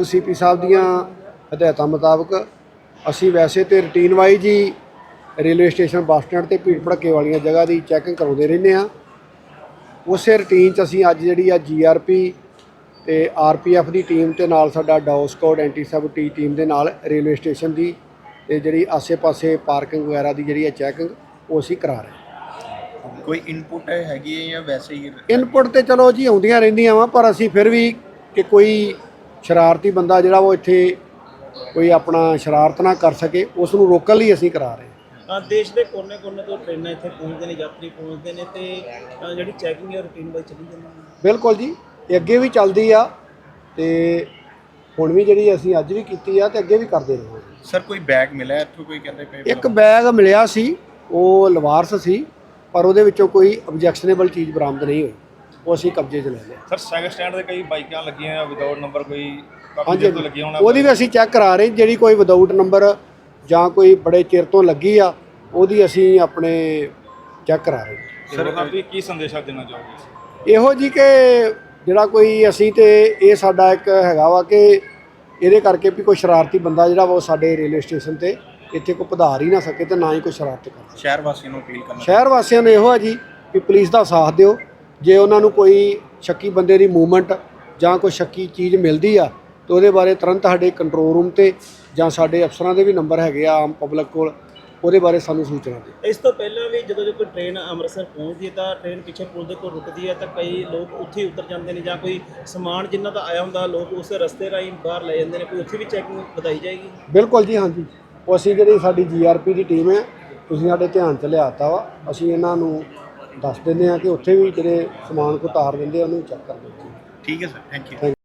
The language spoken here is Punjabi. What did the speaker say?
ਸੀਪੀ ਸਾਹਿਬ ਦੀਆਂ ਹਦਾਇਤਾਂ ਮੁਤਾਬਕ ਅਸੀਂ ਵੈਸੇ ਤੇ ਰੂਟੀਨ ਵਾਈਜ਼ ਹੀ ਰੇਲਵੇ ਸਟੇਸ਼ਨ ਬੱਸ ਸਟੈਂਡ ਤੇ ਭੀੜ ਭੜੱਕੇ ਵਾਲੀਆਂ ਜਗ੍ਹਾ ਦੀ ਚੈਕਿੰਗ ਕਰਾਉਂਦੇ ਰਹਿੰਦੇ ਆ ਉਸੇ ਰੂਟੀਨ 'ਚ ਅਸੀਂ ਅੱਜ ਜਿਹੜੀ ਆ ਜੀਆਰਪੀ ਤੇ ਆਰਪੀਐਫ ਦੀ ਟੀਮ ਤੇ ਨਾਲ ਸਾਡਾ dog squad anti sabotage team ਦੇ ਨਾਲ ਰੇਲਵੇ ਸਟੇਸ਼ਨ ਦੀ ਤੇ ਜਿਹੜੀ ਆਸੇ-ਪਾਸੇ ਪਾਰਕਿੰਗ ਵਗੈਰਾ ਦੀ ਜਿਹੜੀ ਹੈ ਚੈਕਿੰਗ ਉਹ ਅਸੀਂ ਕਰਾ ਰਹੇ ਕੋਈ ਇਨਪੁਟ ਹੈਗੀ ਹੈ ਜਾਂ ਵੈਸੇ ਹੀ ਇਨਪੁਟ ਤੇ ਚਲੋ ਜੀ ਆਉਂਦੀਆਂ ਰਹਿੰਦੀਆਂ ਵਾ ਪਰ ਅਸੀਂ ਫਿਰ ਵੀ ਕਿ ਕੋਈ ਸ਼ਰਾਰਤੀ ਬੰਦਾ ਜਿਹੜਾ ਉਹ ਇੱਥੇ ਕੋਈ ਆਪਣਾ ਸ਼ਰਾਰਤ ਨਾ ਕਰ ਸਕੇ ਉਸ ਨੂੰ ਰੋਕਣ ਲਈ ਅਸੀਂ ਕਰਾ ਰਹੇ ਹਾਂ। ਅ, ਦੇਸ਼ ਦੇ ਕੋਨੇ-ਕੋਨੇ ਤੋਂ ਟ੍ਰੇਨਾਂ ਇੱਥੇ ਪਹੁੰਚਦੇ ਨੇ ਯਾਤਰੀ ਪਹੁੰਚਦੇ ਨੇ ਤੇ ਅ, ਜਿਹੜੀ ਚੈਕਿੰਗ ਹੈ ਰੂਟੀਨ ਵਾਈਜ਼ ਚੱਲੀ ਜਾਂਦੀ ਹੈ। ਬਿਲਕੁਲ ਜੀ ਇਹ ਅੱਗੇ ਵੀ ਚੱਲਦੀ ਆ ਤੇ ਹੁਣ ਵੀ ਜਿਹੜੀ ਅਸੀਂ ਅੱਜ ਵੀ ਕੀਤੀ ਆ ਤੇ ਅੱਗੇ ਵੀ ਕਰਦੇ ਰਹਾਂਗੇ ਸਰ ਕੋਈ ਬੈਗ ਮਿਲਿਆ ਇੱਥੋਂ ਕੋਈ ਕਹਿੰਦੇ ਪਏ ਇੱਕ ਬੈਗ ਮਿਲਿਆ ਸੀ ਉਹ ਲਵਾਰਸ ਸੀ ਪਰ ਉਹਦੇ ਵਿੱਚੋਂ ਕੋਈ ਆਬਜੈਕਸ਼ਨੇਬਲ ਚੀਜ਼ ਬਰਾਮਦ ਨਹੀਂ ਹੋਈ। ਉਹ ਅਸੀਂ ਕਬਜ਼ੇ 'ਚ ਲੈ ਲਿਆ। ਸਰ ਸਾਈਕਲ ਸਟੈਂਡ ਤੇ ਕਈ ਬਾਈਕਾਂ ਲੱਗੀਆਂ ਆ ਵਿਦਆਊਟ ਨੰਬਰ ਕੋਈ ਕਾਫੀ ਤੋਂ ਲੱਗੀਆਂ ਹੋਣਾ ਉਹਦੀ ਵੀ ਅਸੀਂ ਚੈੱਕ ਕਰਾ ਰਹੇ ਜਿਹੜੀ ਕੋਈ ਵਿਦਆਊਟ ਨੰਬਰ ਜਾਂ ਕੋਈ ਬੜੇ ਚਿਰ ਤੋਂ ਲੱਗੀ ਆ ਉਹਦੀ ਅਸੀਂ ਆਪਣੇ ਚੈੱਕ ਕਰਾ ਰਹੇ ਸਰ ਤੁਸੀਂ ਕੀ ਸੰਦੇਸ਼ਾ ਦੇਣਾ ਚਾਹੋਗੇ? ਇਹੋ ਜੀ ਕਿ ਜਿਹੜਾ ਕੋਈ ਅਸੀਂ ਤੇ ਇਹ ਸਾਡਾ ਇੱਕ ਹੈਗਾ ਵਾ ਕਿ ਇਹਦੇ ਕਰਕੇ ਵੀ ਕੋਈ ਸ਼ਰਾਰਤੀ ਬੰਦਾ ਜਿਹੜਾ ਵਾ ਉਹ ਸਾਡੇ ਰੇਲਵੇ ਸਟੇਸ਼ਨ ਤੇ ਇੱਥੇ ਕੋਈ ਪਧਾਰ ਹੀ ਨਾ ਸਕੇ ਤੇ ਨਾ ਹੀ ਕੋਈ ਸ਼ਰਾਰਤ ਕਰ। ਸ਼ਹਿਰ ਵਾਸੀਆਂ ਨੂੰ ਅਪੀਲ ਕਰਨਾ ਸ਼ਹਿਰ ਵਾਸੀਆਂ ਨੂੰ ਇਹੋ ਹੈ ਜੀ ਵੀ ਪੁਲਿਸ ਦਾ ਸਾਥ ਦਿਓ। ਜੇ ਉਹਨਾਂ ਨੂੰ ਕੋਈ ਸ਼ੱਕੀ ਬੰਦੇ ਦੀ ਮੂਵਮੈਂਟ ਜਾਂ ਕੋਈ ਸ਼ੱਕੀ ਚੀਜ਼ ਮਿਲਦੀ ਆ ਤਾਂ ਉਹਦੇ ਬਾਰੇ ਤੁਰੰਤ ਸਾਡੇ ਕੰਟਰੋਲ ਰੂਮ ਤੇ ਜਾਂ ਸਾਡੇ ਅਫਸਰਾਂ ਦੇ ਵੀ ਨੰਬਰ ਹੈਗੇ ਆ ਆਮ ਪਬਲਿਕ ਕੋਲ ਉਹਦੇ ਬਾਰੇ ਸਾਨੂੰ ਸੂਚਨਾ ਦਿਓ। ਇਸ ਤੋਂ ਪਹਿਲਾਂ ਵੀ ਜਦੋਂ ਜੋ ਕੋਈ ਟ੍ਰੇਨ ਅੰਮ੍ਰਿਤਸਰ ਪਹੁੰਚਦੀ ਹੈ ਤਾਂ ਟ੍ਰੇਨ ਪਿੱਛੇ ਪੁਲ ਦੇ ਕੋਲ ਰੁਕਦੀ ਹੈ ਤਾਂ ਕਈ ਲੋਕ ਉੱਥੇ ਹੀ ਉਤਰ ਜਾਂਦੇ ਨੇ ਜਾਂ ਕੋਈ ਸਮਾਨ ਜਿਨ੍ਹਾਂ ਦਾ ਆਇਆ ਹੁੰਦਾ ਲੋਕ ਉਸੇ ਰਸਤੇ ਰਾਹੀਂ ਬਾਹਰ ਲੈ ਜਾਂਦੇ ਨੇ ਕੋਈ ਉੱਥੇ ਵੀ ਚੈਕਿੰਗ ਵਧਾਈ ਜਾਏਗੀ? ਬਿਲਕੁਲ ਜੀ ਹਾਂਜੀ। ਉਹ ਅਸੀਂ ਜਿਹੜੀ ਸਾਡੀ ਜੀਆਰਪੀ ਦੀ ਟੀਮ ਹੈ ਤੁਸੀਂ ਸਾਡੇ ਧਿਆਨ 'ਚ ਲਿਆਤਾ ਵਾ ਅਸੀਂ ਇਹਨਾਂ ਨੂੰ ਦੱਸ ਦਿੰਦੇ ਆ ਕਿ ਉੱਥੇ ਵੀ ਜਿਹੜੇ ਸਮਾਨ ਕੋ ਤਾਰ ਦਿੰਦੇ ਆ, ਉਹਨੂੰ ਚੈੱਕ ਕਰ ਦਿੰਦੇ ਠੀਕ ਹੈ ਸਰ ਥੈਂਕ ਯੂ